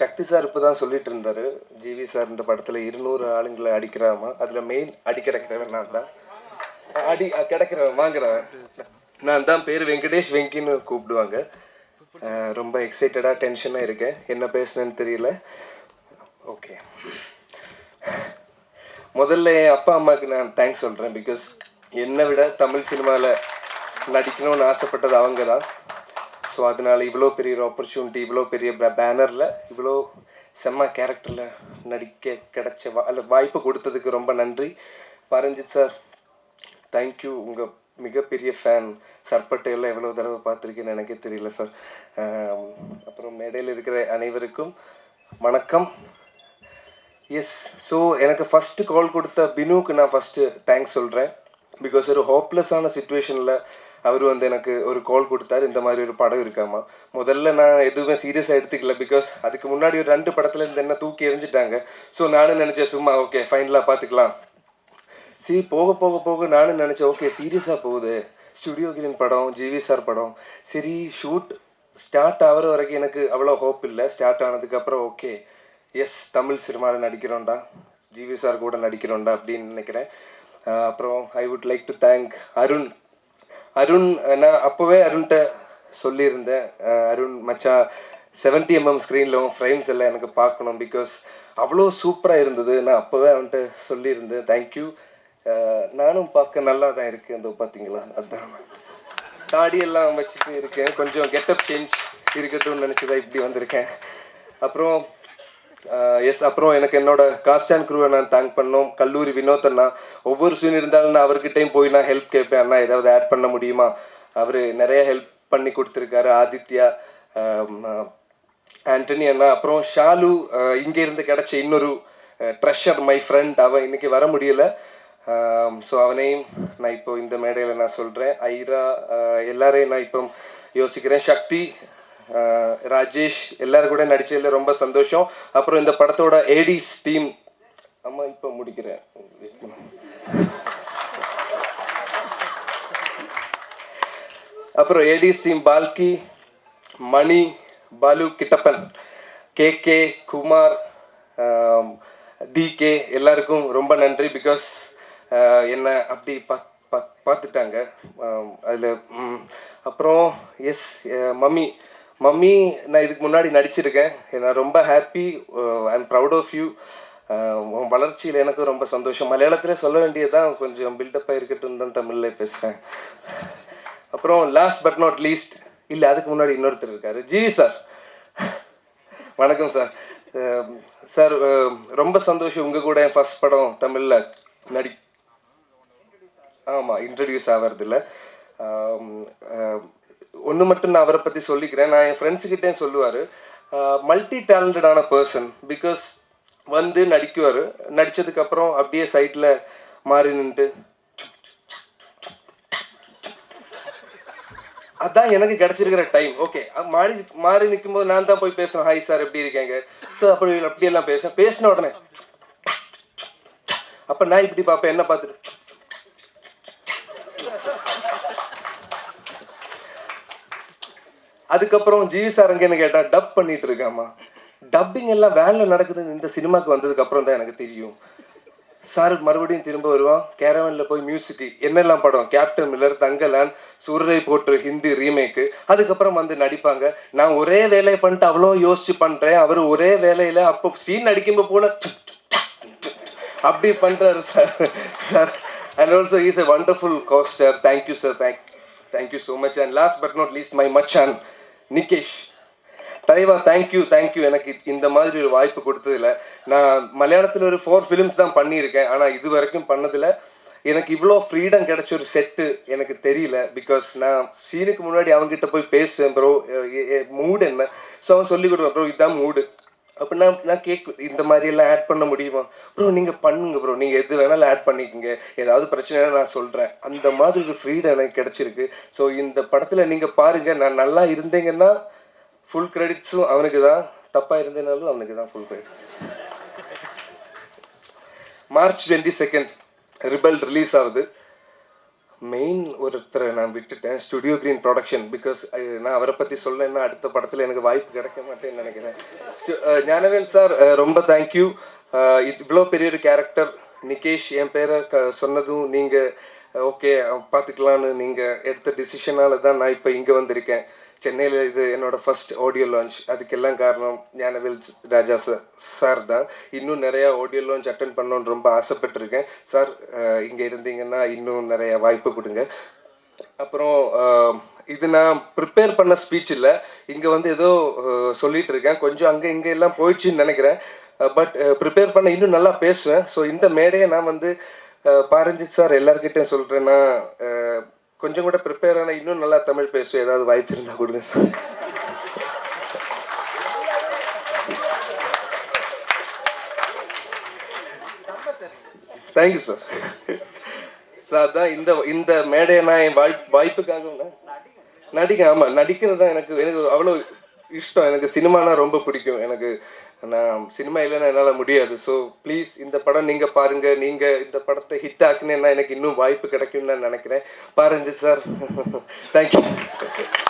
சக்தி sir இப்போ தான் சொல்லிட்டு இருந்தாரு. ஜிவி சார் இந்த படத்தில் இருநூறு ஆளுங்களை அடிக்கிறாமா? அதில் மெயின் அடி கிடக்கிறவன் நான் தான். அடி கிடைக்கிறவன் கிடக்கிறவன் வாங்குறவன். நான் தான் பேர் வெங்கடேஷ் வெங்கின்னு கூப்பிடுவாங்க. ரொம்ப எக்ஸைட்டடாக டென்ஷனாக இருக்கேன். என்ன பேசுனேன்னு தெரியல. ஓகே முதல்ல என் அப்பா அம்மாவுக்கு நான் தேங்க்ஸ் சொல்கிறேன் பிகாஸ் என்னை விட தமிழ் சினிமாவில் நடிக்கணும்னு ஆசைப்பட்டது அவங்க தான் ஸோ அதனால் இவ்வளோ பெரிய ஒரு ஆப்பர்ச்சுனிட்டி இவ்வளோ பெரிய பேனரில் இவ்வளோ செம்ம கேரக்டரில் நடிக்க கிடைச்ச வா வாய்ப்பு கொடுத்ததுக்கு ரொம்ப நன்றி. பரஞ்சித் சார் தேங்க்யூ உங்கள் மிகப்பெரிய ஃபேன் சர்பட்டையில் எவ்வளோ தடவை பார்த்துருக்கேன்னு எனக்கே தெரியல சார் அப்புறம் மேடையில் இருக்கிற அனைவருக்கும் வணக்கம். எஸ் ஸோ எனக்கு ஃபஸ்ட்டு கால் கொடுத்த பினுக்கு நான் ஃபஸ்ட்டு தேங்க்ஸ் சொல்கிறேன் பிகாஸ் ஒரு ஹோப்லெஸ்ஸான சுச்சுவேஷனில் அவர் வந்து எனக்கு ஒரு கால் கொடுத்தாரு. இந்த மாதிரி ஒரு படம் இருக்காமா? முதல்ல நான் எதுவுமே சீரியஸாக எடுத்துக்கல பிகாஸ் அதுக்கு முன்னாடி ஒரு ரெண்டு படத்துல இருந்து என்ன தூக்கி எறிஞ்சிட்டாங்க. ஸோ நானும் நினச்சேன் சும்மா ஓகே ஃபைனலாக பார்த்துக்கலாம் சரி போக போக போக நானும் நினச்சேன் ஓகே சீரியஸாக போகுது. ஸ்டுடியோ கிரீன் படம் ஜிவி சார் படம். சரி ஷூட் ஸ்டார்ட் ஆகிற வரைக்கும் எனக்கு அவ்வளோ ஹோப் இல்லை. ஸ்டார்ட் ஆனதுக்கப்புறம் ஓகே எஸ் தமிழ் சினிமாவில் நடிக்கிறோம்டா. ஜிவி சார் கூட நடிக்கிறோம்டா அப்படின்னு நினைக்கிறேன். அப்புறம் I would like to thank Arun Arun நான் அப்போவே அருண்கிட்ட சொல்லியிருந்தேன். அருண் மச்சா செவன்ட்டி எம்எம் ஸ்க்ரீனில் ஃப்ரேம்ஸ் எல்லாம் எனக்கு பார்க்கணும் பிகாஸ் அவ்வளோ சூப்பராக இருந்தது. நான் அப்போவே அவன்கிட்ட சொல்லியிருந்தேன். தேங்க்யூ நானும் பார்க்க நல்லா தான் இருக்கேன் அந்த பார்த்தீங்களா? அதான். தாடி எல்லாம் வச்சுட்டு இருக்கேன். கொஞ்சம் கெட்டப் சேஞ்ச் இருக்கட்டும்னு நினச்சி தான் இப்படி வந்திருக்கேன். அப்புறம் எஸ் அப்புறம் எனக்கு என்னோட காஸ்டான் குருவை நான் தேங்க் பண்ணோம் கல்லூரி வினோத் அண்ணா ஒவ்வொரு சீன் இருந்தாலும் நான் அவர்கிட்டையும் போய் நான் ஹெல்ப் கேட்பேன். அண்ணா ஏதாவது ஆட் பண்ண முடியுமா? அவர் நிறைய ஹெல்ப் பண்ணி கொடுத்துருக்காரு. ஆதித்யா ஆண்டனி அண்ணா அப்புறம் ஷாலு இங்கே இருந்து கிடச்ச இன்னொரு ட்ரெஷர் மை ஃப்ரெண்ட் அவன் இன்னைக்கு வர முடியல. ஸோ அவனையும் நான் இப்போ இந்த மேடையில் நான் சொல்கிறேன் ஐரா எல்லாரையும் நான் இப்போ யோசிக்கிறேன். சக்தி ராஜேஷ் எல்லாரும் கூட நடிச்சதுல ரொம்ப சந்தோஷம். அப்புறம் இந்த படத்தோட ஏடிஸ் டீம் அம்மா இப்போ முடிக்கிறேன். அப்புறம் Aedes team Balki Mani Balu Kittappan K K Kumar TK எல்லாருக்கும் ரொம்ப நன்றி. பிகாஸ் என்ன அப்படி பாத் பார்த்துட்டாங்க. அதில் அப்புறம் எஸ் மம்மி மம்மி நான் இதுக்கு முன்னாடி நடிச்சிருக்கேன். நான் ரொம்ப happy I am proud of you உன் வளர்ச்சியில் எனக்கு ரொம்ப சந்தோஷம். மலையாளத்தில் சொல்ல வேண்டியதுதான் கொஞ்சம் பில்டப்பாக இருக்கட்டும் தான் தமிழில் பேசுகிறேன் அப்புறம் லாஸ்ட் பட் நாட் லீஸ்ட் இல்லை அதுக்கு முன்னாடி இன்னொருத்தர் இருக்காரு. GV sir. வணக்கம் சார். Um, சார் um, ரொம்ப சந்தோஷம் உங்கள் கூட என் ஃபர்ஸ்ட் படம் தமிழில் நடி ஆமாம் இன்ட்ரடியூஸ் ஆகிறதில்ல um, uh, ஒன்று மட்டும் நான் அவரை பற்றி சொல்லிக்கிறேன். நான் என் ஃப்ரெண்ட்ஸுக்கிட்டே சொல்லுவார் மல்டி டேலண்டடான பர்சன் பிகாஸ் வந்து நடிக்குவார். நடித்ததுக்கப்புறம் அப்படியே சைட்டில் மாறி நின்ட்டு அதான் எனக்கு கிடைச்சிருக்கிற டைம் ஓகே மாறி மாறி நிற்கும்போது நான் தான் போய் பேசணும். ஹாய் சார் எப்படி இருக்கேங்க? ஸோ அப்படி அப்படியெல்லாம் பேசுவேன் பேசின உடனே அப்போ நான் இப்படி பார்ப்பேன். என்ன பார்த்துட்டு அதுக்கப்புறம் ஜிவி சார் அங்கே என்ன டப் பண்ணிட்டு இருக்காமா டப்பிங் எல்லாம் வேனில் நடக்குதுன்னு இந்த சினிமாக்கு வந்ததுக்கு அப்புறம் தான் எனக்கு தெரியும். சார் மறுபடியும் திரும்ப வருவான். கேரவனில் போய் மியூசிக்கு என்னெல்லாம் படம்? கேப்டன் மில்லர் தங்கலான் சூரரை போட்டு ஹிந்தி ரீமேக்கு அதுக்கப்புறம் வந்து நடிப்பாங்க. நான் ஒரே வேலையை பண்ணிட்டு அவ்வளோ யோசிச்சு பண்ணுறேன் அவர் ஒரே வேலையில் அப்போ சீன் நடிக்கும்போது போல அப்படி பண்ணுறாரு sir sir and also is a wonderful costar thank you sir thank thank you so much and last but not least my much and Nikesh. தலைவா தேங்க்யூ தேங்க்யூ எனக்கு இந்த மாதிரி ஒரு வாய்ப்பு கொடுத்ததில்ல நான் மலையாளத்தில் ஒரு ஃபோர் ஃபிலிம்ஸ் தான் பண்ணியிருக்கேன். ஆனால் இது வரைக்கும் பண்ணதில் எனக்கு இவ்வளோ ஃப்ரீடம் கிடைச்ச ஒரு செட்டு எனக்கு தெரியல பிகாஸ் நான் சீனுக்கு முன்னாடி அவங்ககிட்ட போய் பேசுவேன் ப்ரோ மூடு என்ன? ஸோ அவன் சொல்லி கொடுவேன் ப்ரோ இதுதான் மூடு அப்படின்னா நான் கேக் இந்த மாதிரியெல்லாம் ஆட் பண்ண முடியுமா? ப்ரோ நீங்கள் பண்ணுங்க ப்ரோ நீங்கள் எது வேணாலும் ஆட் பண்ணிக்கோங்க. ஏதாவது பிரச்சனைனா நான் சொல்கிறேன் அந்த மாதிரி ஒரு ஃப்ரீடம் எனக்கு கிடச்சிருக்கு. ஸோ இந்த படத்தில் நீங்கள் பாருங்கள் நான் நல்லா இருந்தீங்கன்னா ஃபுல் க்ரெடிட்ஸும் அவனுக்கு தான். தப்பாக இருந்தனாலும் அவனுக்கு தான் full credits March twenty second rebel release ஆகுது. மெயின் ஒருத்தரை நான் விட்டுட்டேன் ஸ்டுடியோ கிரீன் ப்ரொடக்ஷன் பிகாஸ் நான் அவரை பற்றி சொல்லலைன்னா அடுத்த படத்தில் எனக்கு வாய்ப்பு கிடைக்க மாட்டேன்னு நினைக்கிறேன். ஞானவேல் சார் ரொம்ப தேங்க்யூ இவ்வளோ பெரிய ஒரு கேரக்டர் நிகேஷ் என் பேரை க சொன்னதும் நீங்கள் ஓகே பார்த்துக்கலான்னு நீங்கள் எடுத்த டிசிஷனால தான் நான் இப்போ இங்கே வந்திருக்கேன். சென்னையில் இது என்னோட ஃபர்ஸ்ட் ஆடியோ லான்ச் அதுக்கெல்லாம் காரணம் ஞானவேல் ராஜா சார் சார் தான். இன்னும் நிறையா ஆடியோ லான்ச் அட்டன் பண்ணணும்னு ரொம்ப ஆசைப்பட்டிருக்கேன். சார் இங்கே இருந்தீங்கன்னா இன்னும் நிறைய வாய்ப்பு கொடுங்க. அப்புறம் இது நான் ப்ரிப்பேர் பண்ண ஸ்பீச் இல்லை. இங்கே வந்து ஏதோ சொல்லிட்டு இருக்கேன். கொஞ்சம் அங்கே இங்கே எல்லாம் போயிடுச்சுன்னு நினைக்கிறேன். பட் ப்ரிப்பேர் பண்ண இன்னும் நல்லா பேசுவேன். ஸோ இந்த மேடையை நான் வந்து பாரஞ்சித் சார் எல்லார்கிட்டையும் சொல்கிறேன்னா கொஞ்சம் கூட ப்ரிப்பேர் ஆனால் இன்னும் நல்லா தமிழ் பேசுவேன் ஏதாவது வாய்ப்பு இருந்தால் கொடுங்க சார். தேங்க்யூ சார் சார் அதான் இந்த இந்த மேடையை நான் என் வாய் வாய்ப்புக்காக நடிக்க ஆமாம் நடிக்கிறது தான் எனக்கு எனக்கு அவ்வளோ இஷ்டம். எனக்கு சினிமானா ரொம்ப பிடிக்கும். எனக்கு நான் சினிமா இல்லைன்னா என்னால் முடியாது. ஸோ ப்ளீஸ் இந்த படம் நீங்கள் பாருங்கள் நீங்கள் இந்த படத்தை ஹிட் ஆக்குனேன்னா எனக்கு இன்னும் வாய்ப்பு கிடைக்கும்னு நான் நினைக்கிறேன். பாருங்க சார் தேங்க்யூ